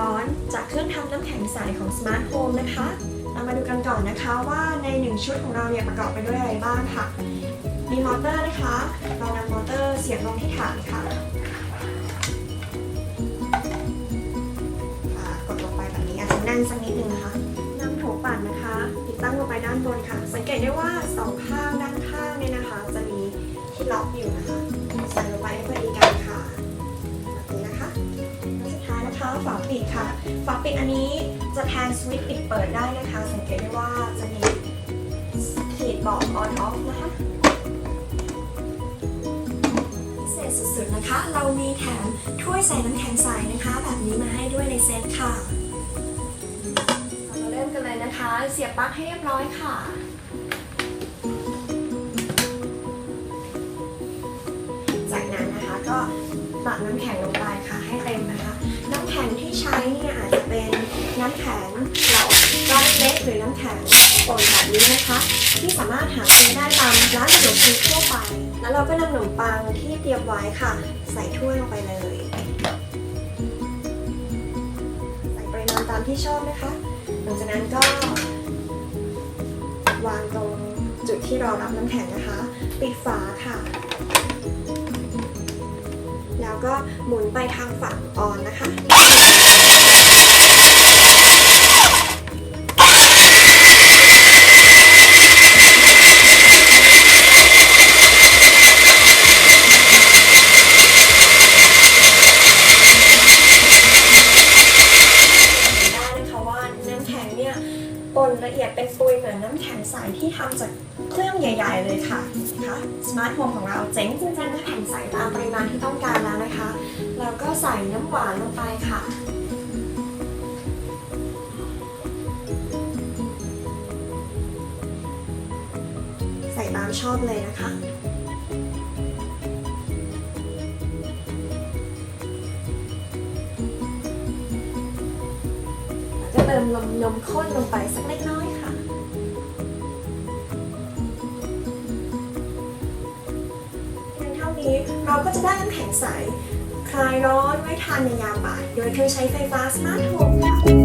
ร้อนจากเครื่องทำน้ำแข็งใสของ Smart Home นะคะ เรามาดูกันก่อนนะคะว่าใน 1 ชุดของเราเนี่ยประกอบไปด้วยอะไรบ้างค่ะ มีมอเตอร์นะคะ เรานำมอเตอร์เสียบลงที่ฐานค่ะกดลงไปแบบนี้อาจจะแน่นสักนิดนึงนะคะนำโถปั่นนะคะ ติดตั้งลงไปด้านบนค่ะ สังเกตได้ว่า2ข้าง สุดท้ายนะคะฝาปิดค่ะ ฝาปิดอันนี้จะแทนสวิตช์ปิดเปิดได้นะคะ สังเกตได้ว่าจะมีขีดบอก on off นะคะพิเศษสุดๆนะคะ เรามีแถมถ้วยใส่น้ำแข็งใสนะคะ แบบนี้มาให้ด้วยในเซตค่ะ เรามาเริ่มกันเลยนะคะ เสียบปลั๊กให้เรียบร้อยค่ะจากนั้นนะคะก็ตักน้ำแข็งลงไปค่ะ ให้เต็มนะคะ น้ำแข็งที่ใช้เนี่ยอาจจะเป็นน้ำแข็งเหลาก้อนเล็กหรือน้ำแข็งป่นแบบนี้นะคะ ที่สามารถหาซื้อได้ตามร้านสะดวกซื้อทั่วไป แล้วเราก็นำขนมปังที่เตรียมไว้ค่ะ ใส่ถ้วยลงไปเลย ใส่ปริมาณตามที่ชอบนะคะ หลังจากนั้นก็ วางตรงจุดที่รอรับน้ำแข็งนะคะ ปิดฝาค่ะ แล้วก็หมุนไปทางฝั่งออนนะคะ ได้นะคะว่าน้ำแข็งเนี่ย ปนละเอียดเป็นปุยเหมือนน้ำแข็งใสที่ทำจากเครื่องใหญ่ ๆ เลยค่ะนะคะสมาร์ทโฮมของเราเจ๋งจริงๆน้ำแข็งใสตามปริมาณที่ต้องการแล้วนะคะ แล้วก็ใส่น้ำหวานลงไปค่ะใส่ตามชอบเลยนะคะ ก็เติมนมนมข้นลงไปสักเล็กน้อยค่ะ เพียงเท่านี้เราก็จะได้น้ำแข็งใส คลายร้อนไว้ทานในยามบ่าย โดยเครื่องใช้ไฟฟ้าสมาร์ทโฮมค่ะ